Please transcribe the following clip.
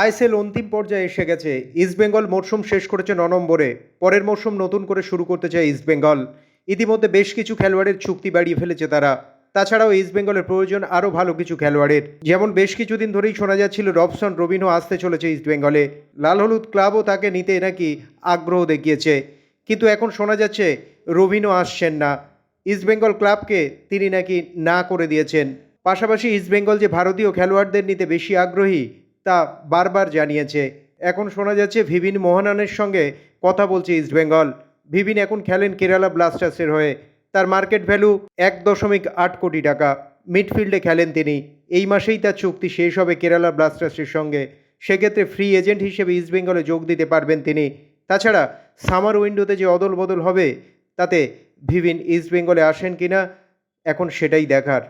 ISL অন্তিম পর্যায়ে এসে গেছে। ইস্টবেঙ্গল মরশুম শেষ করেছে ন নম্বরে। পরের মরশুম নতুন করে শুরু করতে চায় ইস্টবেঙ্গল ইতিমধ্যে বেশ কিছু খেলোয়াড়ের চুক্তি বাড়িয়ে ফেলেছে তারা। তাছাড়াও ইস্টবেঙ্গলের প্রয়োজন আরও ভালো কিছু খেলোয়াড়ের। যেমন বেশ কিছুদিন ধরেই শোনা যাচ্ছিল, রবসন, রবিনও আসতে চলেছে ইস্টবেঙ্গলে লাল হলুদ ক্লাবও তাকে নিতে নাকি আগ্রহ দেখিয়েছে। কিন্তু এখন শোনা যাচ্ছে, রবিনও আসছেন না। ইস্টবেঙ্গল ক্লাবকে তিনি নাকি না করে দিয়েছেন। পাশাপাশি ইস্টবেঙ্গল যে ভারতীয় খেলোয়াড়দের নিতে বেশি আগ্রহী তা বারবার জানিয়েছে। এখন শোনা যাচ্ছে ভিভিন মোহনানের সঙ্গে কথা বলছে ইস্টবেঙ্গল ভিভিন এখন খেলেন কেরালা ব্লাস্টার্সের হয়ে। তার মার্কেট ভ্যালু এক দশমিক আট কোটি টাকা। মিডফিল্ডে খেলেন তিনি। এই মাসেই তার চুক্তি শেষ হবে কেরালা ব্লাস্টার্সের সঙ্গে। সেক্ষেত্রে ফ্রি এজেন্ট হিসেবে ইস্টবেঙ্গলে যোগ দিতে পারবেন তিনি। তাছাড়া সামার উইন্ডোতে যে অদল বদল হবে, তাতে ভিভিন ইস্টবেঙ্গলে আসেন কিনা, এখন সেটাই দেখার।